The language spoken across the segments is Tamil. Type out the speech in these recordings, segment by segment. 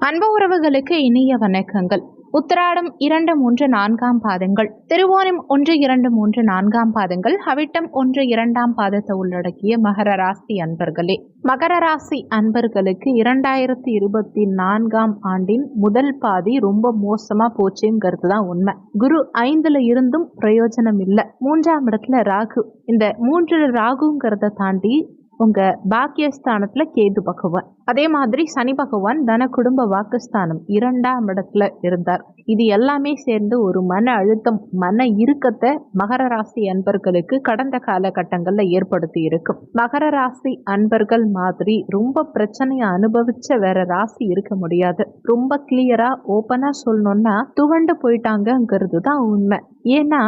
அன்பு உறவுகளுக்கு இனிய வணக்கங்கள். உத்திராடம் இரண்டு மூன்று நான்காம் பாதங்கள். திருவோணம் ஒன்று இரண்டு மூன்று நான்காம் பாதங்கள். அவிட்டம் ஒன்று இரண்டாம் பாதத்தை உள்ளடக்கிய மகர ராசி அன்பர்களே. மகர ராசி அன்பர்களுக்கு இரண்டாயிரத்தி இருபத்தி நான்காம் ஆண்டின் முதல் பாதி ரொம்ப மோசமா போச்சுங்கிறது தான் உண்மை. குரு ஐந்துல இருந்தும் பிரயோஜனம் இல்லை மூன்றாம் இடத்துல ராகு. இந்த மூன்று ராகுங்கிறத தாண்டி உங்கள் பாக்கியஸ்தானத்தில் கேது பகவான். அதே மாதிரி சனி பகவான் தன குடும்ப வாக்குஸ்தானம் இரண்டாம் இடத்துல இருந்தார். இது எல்லாமே சேர்ந்து ஒரு மன அழுத்தம் மன இறுக்கத்தை மகர ராசி அன்பர்களுக்கு கடந்த காலகட்டங்களில் ஏற்படுத்தி இருக்கும் மகர ராசி அன்பர்கள் மாதிரி ரொம்ப பிரச்சனையை அனுபவிச்ச வேற ராசி இருக்க முடியாது. ரொம்ப கிளியரா ஓப்பனா சொல்லணும்னா துவண்டு போயிட்டாங்கங்கிறது தான் உண்மை. ஏன்னா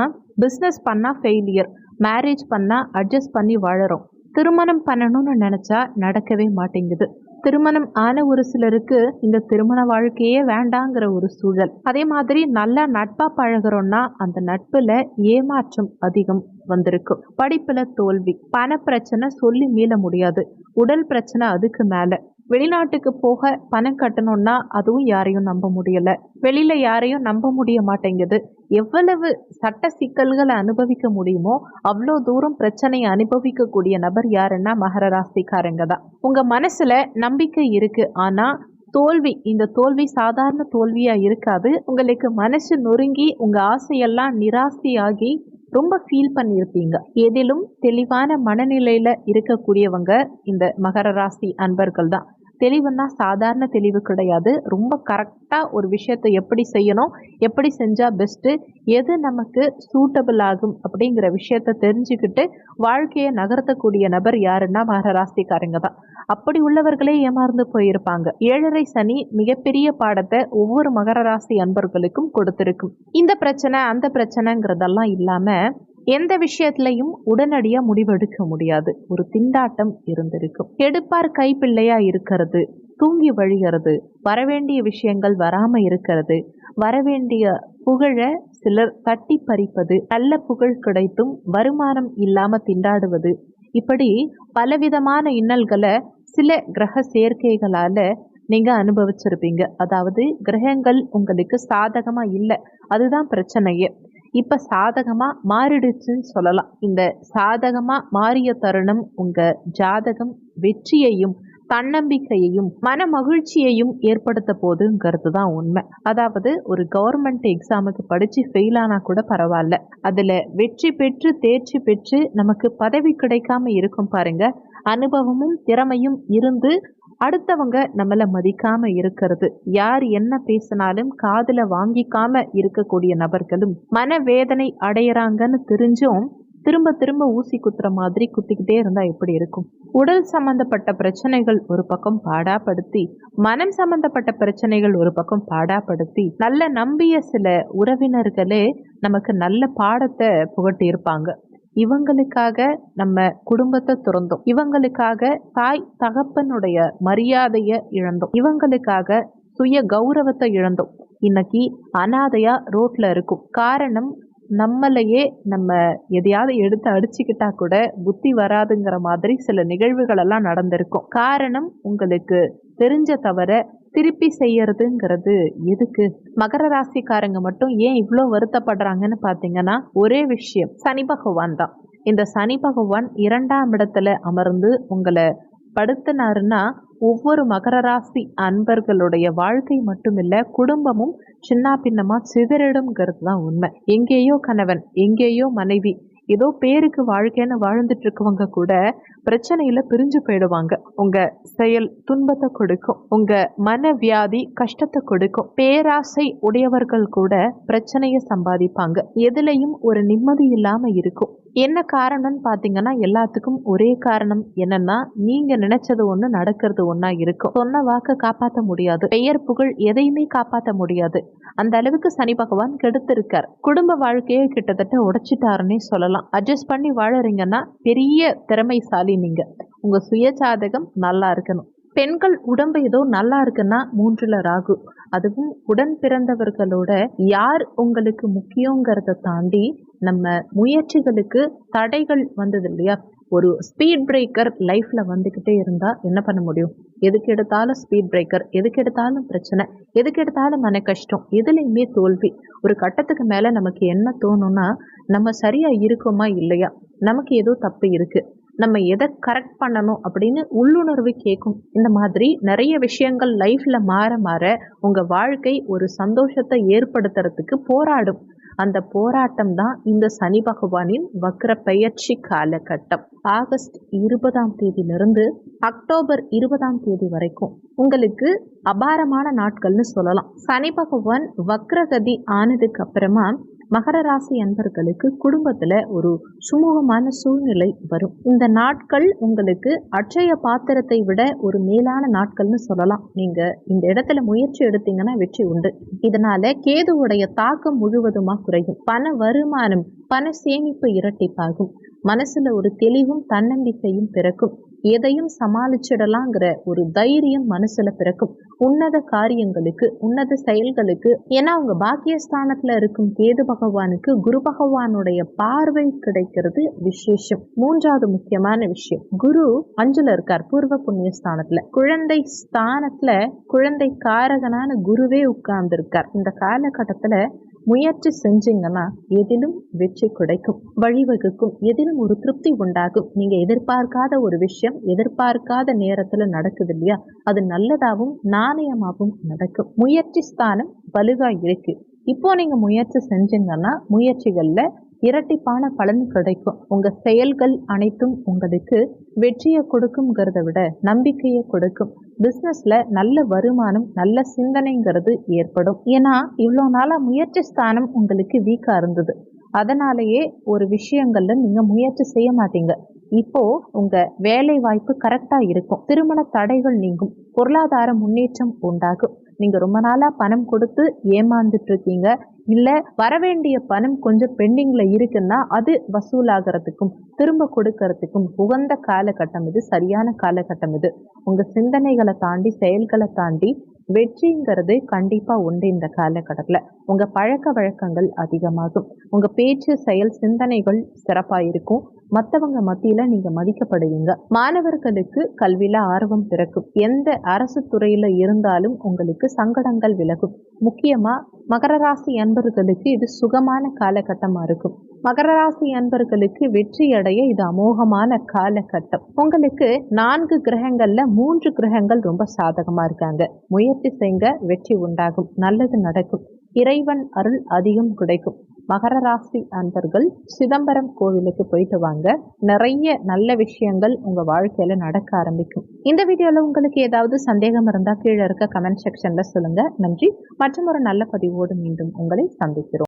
பிஸ்னஸ் பண்ணா ஃபெயிலியர் மேரேஜ் பண்ணால் அட்ஜஸ்ட் பண்ணி வாழறோம். திருமணம் பண்ணணும்னு நினச்சா நடக்கவே மாட்டேங்குது. திருமணம் ஆன ஒரு சிலருக்கு இந்த திருமண வாழ்க்கையே வேண்டாங்கிற ஒரு சூழல். அதே மாதிரி நல்லா நட்பா பழகிறோம்னா அந்த நட்புல ஏமாற்றம் அதிகம் வந்திருக்கும் படிப்புல தோல்வி பண பிரச்சனை சொல்லி மீள முடியாது. உடல் பிரச்சனை அதுக்கு மேல. வெளிநாட்டுக்கு போக பணம் கட்டணும்னா அதுவும் யாரையும் நம்ப முடியல. வெளியில யாரையும் நம்ப முடிய மாட்டேங்குது. எவ்வளவு சட்ட சிக்கல்களை அனுபவிக்க முடியுமோ அவ்வளோ தூரம் பிரச்சனையை அனுபவிக்கக்கூடிய நபர் யாருன்னா மகர ராசிக்காரங்க தான். உங்க மனசுல நம்பிக்கை இருக்கு. ஆனா தோல்வி இந்த தோல்வி சாதாரண தோல்வியா இருக்காது. உங்களுக்கு மனசு நொறுங்கி உங்க ஆசையெல்லாம் நிராசையாகி ரொம்ப ஃபீல் பண்ணியிருப்பீங்க. எதிலும் தெளிவான மனநிலையில இருக்கக்கூடியவங்க இந்த மகர ராசி அன்பர்கள் தான். தெளிவுன்னா சாதாரண தெளிவு கிடையாது. ரொம்ப கரெக்டாக ஒரு விஷயத்தை எப்படி செய்யணும் எப்படி செஞ்சால் பெஸ்ட்டு எது நமக்கு சூட்டபிள் ஆகும் அப்படிங்கிற விஷயத்த தெரிஞ்சுக்கிட்டு வாழ்க்கையை நகர்த்தக்கூடிய நபர் யாருன்னா மகராசிக்காரங்க தான். அப்படி உள்ளவர்களே ஏமாந்து போயிருப்பாங்க. ஏழரை சனி மிகப்பெரிய பாடத்தை ஒவ்வொரு மகர ராசி அன்பர்களுக்கும் கொடுத்திருக்கும். இந்த பிரச்சனை அந்த பிரச்சனைங்கிறதெல்லாம் இல்லாமல் எந்த விஷயத்திலையும் உடனடியாக முடிவெடுக்க முடியாது. ஒரு திண்டாட்டம் இருந்திருக்கும். எடுப்பார் கைப்பிள்ளையா இருக்கிறது தூங்கி வழிகிறது வரவேண்டிய விஷயங்கள் வராம இருக்கிறது வரவேண்டிய புகழ சிலர் தட்டி பறிப்பது நல்ல புகழ் கிடைத்தும் வருமானம் இல்லாம திண்டாடுவது இப்படி பலவிதமான இன்னல்களை சில கிரக சேர்க்கைகளால நீங்க அனுபவிச்சிருப்பீங்க. அதாவது கிரகங்கள் உங்களுக்கு சாதகமா இல்லை. அதுதான் பிரச்சனையே. இப்போ சாதகமாக மாறிடுச்சுன்னு சொல்லலாம். இந்த சாதகமாக மாறிய தருணம் உங்கள் ஜாதகம் வெற்றியையும் தன்னம்பிக்கையையும் மன மகிழ்ச்சியையும் ஏற்படுத்த போதுங்கிறது தான் உண்மை. அதாவது ஒரு கவர்மெண்ட் எக்ஸாமுக்கு படித்து ஃபெயில் ஆனால் கூட பரவாயில்ல. அதில் வெற்றி பெற்று தேர்ச்சி பெற்று நமக்கு பதவி கிடைக்காம இருக்கும் பாருங்க. அனுபவமும் திறமையும் இருந்து அடுத்தவங்க நம்மளை மதிக்காம இருக்கிறது. யார் என்ன பேசினாலும் காதுல வாங்கிக்காம இருக்கக்கூடிய நபர்களும் மனவேதனை அடையிறாங்கன்னு தெரிஞ்சும் திரும்ப திரும்ப ஊசி குத்துற மாதிரி குத்திக்கிட்டே இருந்தா எப்படி இருக்கும்? உடல் சம்பந்தப்பட்ட பிரச்சனைகள் ஒரு பக்கம் பாடாப்படுத்தி மனம் சம்பந்தப்பட்ட பிரச்சனைகள் ஒரு பக்கம் பாடாப்படுத்தி நல்ல நம்பிய சில உறவினர்களே நமக்கு நல்ல பாடத்தை புகட்டி இருப்பாங்க இவங்களுக்காக நம்ம குடும்பத்தை துறந்தோம். இவங்களுக்காக தாய் தகப்பனுடைய மரியாதையை இழந்தோம். இவங்களுக்காக சுய கௌரவத்தை இழந்தோம். இன்னைக்கு அனாதையா ரோட்ல இருக்கும். காரணம் நம்மளையே நம்ம எதையாவது எடுத்து அடிச்சுக்கிட்டா கூட புத்தி வராதுங்கிற மாதிரி சில நிகழ்வுகள் எல்லாம் நடந்திருக்கும். காரணம் உங்களுக்கு தெரிஞ்ச தவிர திருப்பி செய்யறதுங்கிறது எதுக்கு? மகர ராசிக்காரங்க மட்டும் ஏன் இவ்வளோ வருத்தப்படுறாங்கன்னு பார்த்தீங்கன்னா ஒரே விஷயம். சனி பகவான் தான். இந்த சனி பகவான் இரண்டாம் இடத்துல அமர்ந்து உங்களை படுத்தினாருன்னா ஒவ்வொரு மகர ராசி அன்பர்களுடைய வாழ்க்கை மட்டுமில்ல குடும்பமும் சின்ன பின்னமாக சிதறிடும்ங்கிறது தான் உண்மை. எங்கேயோ கணவன் எங்கேயோ மனைவி ஏதோ பேருக்கு வாழ்க்கைன்னு வாழ்ந்துட்டு இருக்கவங்க கூட பிரச்சனையில பிரிஞ்சு போயிடுவாங்க. உங்க செயல் துன்பத்தை கொடுக்கும். உங்க மன வியாதி கஷ்டத்தை கொடுக்கும். பேராசை உடையவர்கள் கூட பிரச்சனையை சம்பாதிப்பாங்க. எதுலையும் ஒரு நிம்மதி இல்லாம இருக்கும். என்ன காரணம்னு பார்த்தீங்கன்னா எல்லாத்துக்கும் ஒரே காரணம் என்னன்னா நீங்க நினைச்சது ஒன்று நடக்கிறது ஒன்றா இருக்கும். சொன்ன வாக்கை காப்பாற்ற முடியாது. பெயர் புகழ் எதையுமே காப்பாற்ற முடியாது. அந்த அளவுக்கு சனி பகவான் கெடுத்திருக்கார். குடும்ப வாழ்க்கையை கிட்டத்தட்ட உடைச்சிட்டாருன்னே சொல்லலாம். அட்ஜஸ்ட் பண்ணி வாழறீங்கன்னா பெரிய திறமைசாலி நீங்க. உங்க சுயஜாதகம் நல்லா இருக்கணும். பெண்கள் உடம்பு ஏதோ நல்லா இருக்குன்னா மூன்றுல ராகு. அதுவும் உடன் பிறந்தவர்களோட யார் உங்களுக்கு முக்கியங்கிறத தாண்டி நம்ம முயற்சிகளுக்கு தடைகள் வந்தது இல்லையா? ஒரு ஸ்பீட் பிரேக்கர் லைஃப்பில் வந்துக்கிட்டே இருந்தால் என்ன பண்ண முடியும்? எதுக்கு எடுத்தாலும் ஸ்பீட் பிரேக்கர் எதுக்கு எடுத்தாலும் பிரச்சனை எதுக்கு எடுத்தாலும் மன கஷ்டம் எதுலேயுமே தோல்வி. ஒரு கட்டத்துக்கு மேலே நமக்கு என்ன தோணும்னா நம்ம சரியாக இருக்கோமா இல்லையா? நமக்கு ஏதோ தப்பு இருக்குது நம்ம எதை கரெக்ட் பண்ணணும் அப்படின்னு உள்ளுணர்வு கேட்கும் இந்த மாதிரி நிறைய விஷயங்கள் லைஃப்பில் மாற மாற உங்கள் வாழ்க்கை ஒரு சந்தோஷத்தை ஏற்படுத்துறதுக்கு போராடும். அந்த போராட்டம் தான் இந்த சனி பகவானின் வக்ர பெயர்ச்சி காலகட்டம். ஆகஸ்ட் இருபதாம் தேதியிலிருந்து அக்டோபர் இருபதாம் தேதி வரைக்கும் உங்களுக்கு அபாரமான நாட்கள்னு சொல்லலாம். சனி பகவான் வக்ரகதி ஆனதுக்கு அப்புறமா மகர ராசி அன்பர்களுக்கு குடும்பத்தில் ஒரு சுமூகமான சூழ்நிலை வரும். இந்த நாட்கள் உங்களுக்கு அட்சய பாத்திரத்தை விட ஒரு மேலான நாட்கள்னு சொல்லலாம். நீங்கள் இந்த இடத்துல முயற்சி எடுத்தீங்கன்னா வெற்றி உண்டு. இதனால கேதுவுடைய தாக்கம் முழுவதுமா குறையும். பண வருமானம் பண சேமிப்பு இரட்டிப்பாகும். மனசுல ஒரு தெளிவும் தன்னம்பிக்கையும் பிறக்கும். எதையும் சமாளிச்சிடலாங்கிற ஒரு தைரியம் மனசுல பிறக்கும். உன்னத காரியங்களுக்கு உன்னத செயல்களுக்கு ஏன்னா அவங்க பாக்கியஸ்தானத்துல இருக்கும் கேது பகவானுக்கு குரு பகவானுடைய பார்வை கிடைக்கிறது விசேஷம். மூன்றாவது முக்கியமான விஷயம். குரு அஞ்சுல இருக்கார் பூர்வ புண்ணிய ஸ்தானத்துல குழந்தை ஸ்தானத்துல குழந்தை காரகனான குருவே உட்கார்ந்து இருக்கார் இந்த காலகட்டத்துல முயற்சி செஞ்சீங்கன்னா எதிலும் வெற்றி கிடைக்கும். வழிவகுக்கும். எதிலும் ஒரு திருப்தி உண்டாகும். நீங்க எதிர்பார்க்காத ஒரு விஷயம் எதிர்பார்க்காத நேரத்துல நடக்குது இல்லையா? அது நல்லதாகவும் நாணயமாகவும் நடக்கும். முயற்சி ஸ்தானம் வலுவா இருக்கு. இப்போ நீங்க முயற்சி செஞ்சீங்கன்னா முயற்சிகள்ல இரட்டிப்பான பலன் கிடைக்கும். உங்கள் செயல்கள் அனைத்தும் உங்களுக்கு வெற்றியை கொடுக்குங்கிறத விட நம்பிக்கையை கொடுக்கும். பிஸ்னஸில் நல்ல வருமானம் நல்ல சிந்தனைங்கிறது ஏற்படும். ஏன்னா இவ்வளோ நாளாக முயற்சி ஸ்தானம் உங்களுக்கு வீக்காக இருந்தது. அதனாலேயே ஒரு விஷயங்கள்ல நீங்கள் முயற்சி செய்ய மாட்டீங்க. இப்போ உங்க வேலை வாய்ப்பு கரெக்டா இருக்கும். திருமண தடைகள் நீங்கும். பொருளாதார முன்னேற்றம் உண்டாகும். நீங்க ரொம்ப நாளா பணம் கொடுத்து ஏமாந்துட்டு இருக்கீங்க இல்லை வரவேண்டிய பணம் கொஞ்சம் பெண்டிங்கில் இருக்குன்னா அது வசூலாகிறதுக்கும் திரும்ப கொடுக்கறதுக்கும் உகந்த காலகட்டம் இது சரியான காலகட்டம் இது. உங்கள் சிந்தனைகளை தாண்டி செயல்களை தாண்டி வெற்றிங்கிறது கண்டிப்பாக உண்டு இந்த காலகட்டத்தில். உங்கள் பழக்க வழக்கங்கள் அதிகமாகும். உங்கள் பேச்சு செயல் சிந்தனைகள் சிறப்பாக இருக்கும். மற்றவங்க மத்தியில் நீங்கள் மதிக்கப்படுவீங்க. மாணவர்களுக்கு கல்வியில் ஆர்வம் பிறக்கும். எந்த அரசு துறையில் இருந்தாலும் உங்களுக்கு சங்கடங்கள் விலகும். முக்கியமாக மகர ராசி அன்பர்களுக்கு இது சுகமான காலகட்டமாக இருக்கும். மகர ராசி அன்பர்களுக்கு வெற்றி அடைய இது அமோகமான காலகட்டம். உங்களுக்கு நான்கு கிரகங்கள்ல மூன்று கிரகங்கள் ரொம்ப சாதகமா இருக்காங்க. முயற்சி செய்ங்க வெற்றி உண்டாகும். நல்லது நடக்கும். இறைவன் அருள் அதிகம் கிடைக்கும். மகர ராசி அன்பர்கள் சிதம்பரம் கோவிலுக்கு போயிட்டு வாங்க. நிறைய நல்ல விஷயங்கள் உங்கள் வாழ்க்கையில் நடக்க ஆரம்பிக்கும். இந்த வீடியோவில் உங்களுக்கு ஏதாவது சந்தேகம் இருந்தால் கீழே இருக்க கமெண்ட் செக்ஷனில் சொல்லுங்கள் நன்றி. மற்றும் ஒரு நல்ல பதிவோடு மீண்டும் உங்களை சந்திக்கிறோம்.